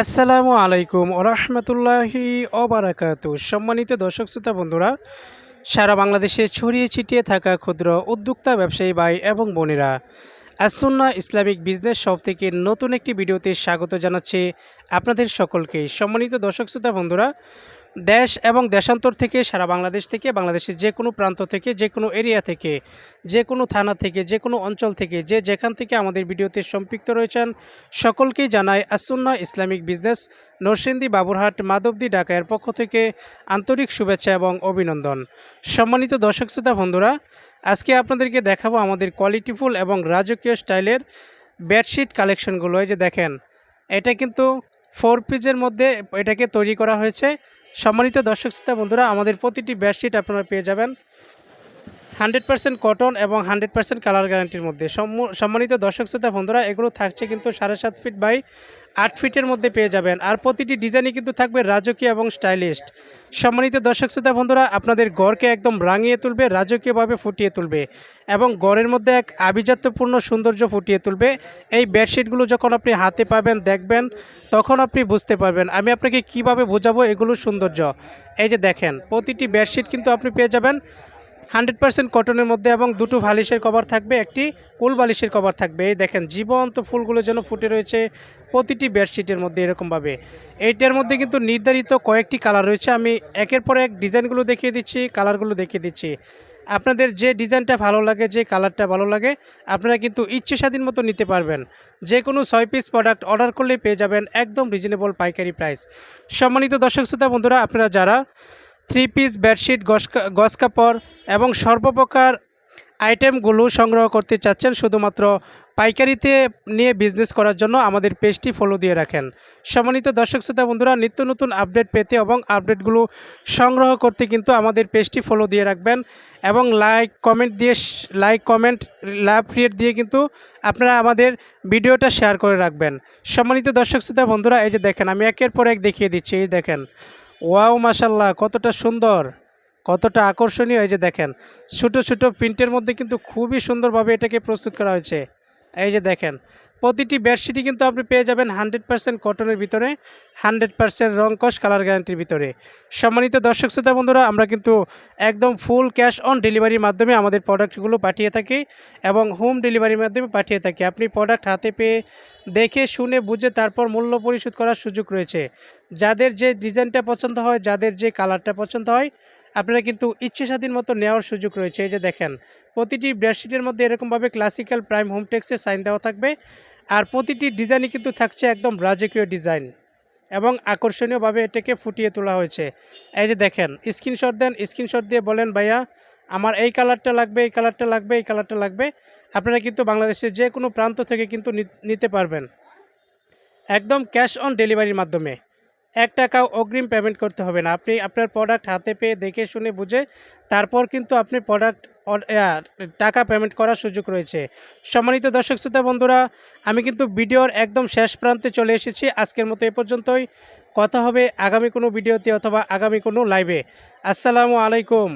আসসালামু আলাইকুম ওরহমতুল্লাহি ওবারাকাতু সম্মানিত দর্শক শ্রোতা বন্ধুরা, সারা বাংলাদেশে ছড়িয়ে ছিটিয়ে থাকা ক্ষুদ্র উদ্যোক্তা ব্যবসায়ী ভাই এবং বোনেরা, আসুন্না ইসলামিক বিজনেস শপ থেকে নতুন একটি ভিডিওতে স্বাগত জানাচ্ছে আপনাদের সকলকে। সম্মানিত দর্শক শ্রোতা বন্ধুরা দেশ এবং দেশান্তর থেকে, সারা বাংলাদেশ থেকে, বাংলাদেশের যে কোনো প্রান্ত থেকে, যে কোনো এরিয়া থেকে, যে কোনো থানা থেকে, যে কোনো অঞ্চল থেকে, যে যেখান থেকে আমাদের ভিডিওতে সম্পৃক্ত রয়েছেন, সকলকেই জানাই আসুন্না ইসলামিক বিজনেস, নরসিংদী, বাবুরহাট, মাধবদী ঢাকায়ের পক্ষ থেকে আন্তরিক শুভেচ্ছা এবং অভিনন্দন। সম্মানিত দর্শক শ্রোতা বন্ধুরা, আজকে আপনাদেরকে দেখাবো আমাদের কোয়ালিটিফুল এবং রাজকীয় স্টাইলের বেডশিট কালেকশনগুলো। এই যে দেখেন, এটা কিন্তু ফোর পিসের মধ্যে এটাকে তৈরি করা হয়েছে। সম্মানিত দর্শক শ্রোতা বন্ধুরা আমাদের প্রতিটি বেডশিট আপনারা পেয়ে যাবেন। হান্ড্রেড পার্সেন্ট কটন এবং হান্ড্রেড পার্সেন্ট কালার গ্যারান্টির মধ্যে। সম্ম- সম্মানিত দর্শক শ্রোতা, বন্ধুরা, এগুলো থাকছে কিন্তু সাড়ে সাত ফিট বাই আট ফিটের মধ্যে পেয়ে যাবেন। আর প্রতিটি ডিজাইনই কিন্তু থাকবে রাজকীয় এবং স্টাইলিস্ট। সম্মানিত দর্শক শ্রোতা, বন্ধুরা, আপনাদের গড়কে একদম রাঙিয়ে তুলবে, রাজকীয়ভাবে ফুটিয়ে তুলবে এবং গড়ের মধ্যে এক আভিজাত্যপূর্ণ সৌন্দর্য ফুটিয়ে তুলবে। এই বেডশিটগুলো যখন আপনি হাতে পাবেন, দেখবেন, তখন আপনি বুঝতে পারবেন আমি আপনাকে কীভাবে বোঝাবো এগুলোর সৌন্দর্য। এই যে দেখেন, প্রতিটি বেডশিট কিন্তু আপনি পেয়ে যাবেন হান্ড্রেড পার্সেন্ট কটনের মধ্যে এবং দুটো বালিশের কভার থাকবে, একটি কুল বালিশের কভার থাকবে। এই দেখেন, জীবন্ত ফুলগুলো যেন ফুটে রয়েছে প্রতিটি বেডশিটের মধ্যে এরকমভাবে। এইটার মধ্যে কিন্তু নির্ধারিত কয়েকটি কালার রয়েছে। আমি একের পর এক ডিজাইনগুলো দেখিয়ে দিচ্ছি, কালারগুলো দেখিয়ে দিচ্ছি। আপনাদের যে ডিজাইনটা ভালো লাগে, যে কালারটা ভালো লাগে, আপনারা কিন্তু ইচ্ছে স্বাধীন মতো নিতে পারবেন। যে কোনো ছয় পিস প্রোডাক্ট অর্ডার করলে পেয়ে যাবেন একদম রিজনেবল পাইকারি প্রাইস। সম্মানিত দর্শক শ্রোতা বন্ধুরা, আপনারা যারা থ্রি পিস বেডশিট গস কাপড় এবং সর্বপ্রকার আইটেমগুলো সংগ্রহ করতে চাচ্ছেন শুধুমাত্র পাইকারিতে নিয়ে বিজনেস করার জন্য আমাদের পেজটি ফলো দিয়ে রাখেন। সম্মানিত দর্শক শ্রোতা বন্ধুরা, নিত্য নতুন আপডেট পেতে এবং আপডেটগুলো সংগ্রহ করতে কিন্তু আমাদের পেজটি ফলো দিয়ে রাখবেন এবং লাইক কমেন্ট দিয়ে লাইক কমেন্ট লাভ রিয়েট দিয়ে কিন্তু আপনারা আমাদের ভিডিওটা শেয়ার করে রাখবেন। সম্মানিত দর্শক শ্রোতা বন্ধুরা, এই যে দেখেন, আমি একের পর এক দেখিয়ে দিচ্ছি, এই দেখেন। ওয়াও মাসাল্লাহ কতটা সুন্দর, কতটা আকর্ষণীয় এই যে দেখেন। ছোটো ছোটো প্রিন্টের মধ্যে কিন্তু খুবই সুন্দরভাবে এটাকে প্রস্তুত করা হয়েছে। এই যে দেখেন প্রতিটি বেডশিটই কিন্তু আপনি পেয়ে যাবেন হান্ড্রেড পার্সেন্ট কটনের ভিতরে, হান্ড্রেড পার্সেন্ট রংকশ কালার গ্যারান্টির ভিতরে। সম্মানিত দর্শক শ্রোতা বন্ধুরা, আমরা কিন্তু একদম ফুল ক্যাশ অন ডেলিভারির মাধ্যমে আমাদের প্রোডাক্টগুলো পাঠিয়ে থাকি এবং হোম ডেলিভারির মাধ্যমে পাঠিয়ে থাকি। আপনি প্রোডাক্ট হাতে পেয়ে দেখে, শুনে, বুঝে, তারপর মূল্য পরিশোধ করার সুযোগ রয়েছে। যাদের যে ডিজাইনটা পছন্দ হয়, যাদের যে কালারটা পছন্দ হয়, আপনারা কিন্তু ইচ্ছে স্বাধীন মতো নেওয়ার সুযোগ রয়েছে। এই যে দেখেন, প্রতিটি বেডশিটের মধ্যে এরকমভাবে ক্লাসিক্যাল প্রাইম হোমটেক্সের সাইন দেওয়া থাকবে। আর প্রতিটি ডিজাইনই কিন্তু থাকছে একদম রাজকীয় ডিজাইন এবং আকর্ষণীয়ভাবে এটাকে ফুটিয়ে তোলা হয়েছে। এই যে দেখেন, স্ক্রিনশট দেন, স্ক্রিনশট দিয়ে বলেন, ভাইয়া, আমার এই কালারটা লাগবে, এই কালারটা লাগবে, এই কালারটা লাগবে। আপনারা কিন্তু বাংলাদেশের যে কোনো প্রান্ত থেকে কিন্তু নিতে পারবেন। একদম ক্যাশ অন ডেলিভারির মাধ্যমে। এক টাকাও অগ্রিম পেমেন্ট করতে হবে না। আপনি আপনার প্রোডাক্ট হাতে পেয়ে দেখে শুনে বুঝে তারপর কিন্তু আপনি প্রোডাক্ট টাকা পেমেন্ট করার সুযোগ রয়েছে। সম্মানিত দর্শক শ্রোতা বন্ধুরা, আমি কিন্তু ভিডিওর একদম শেষ প্রান্তে চলে এসেছি। আজকের মতো এ পর্যন্তই। কথা হবে আগামী কোনো ভিডিওতে অথবা আগামী কোনো লাইভে আসসালামু আলাইকুম।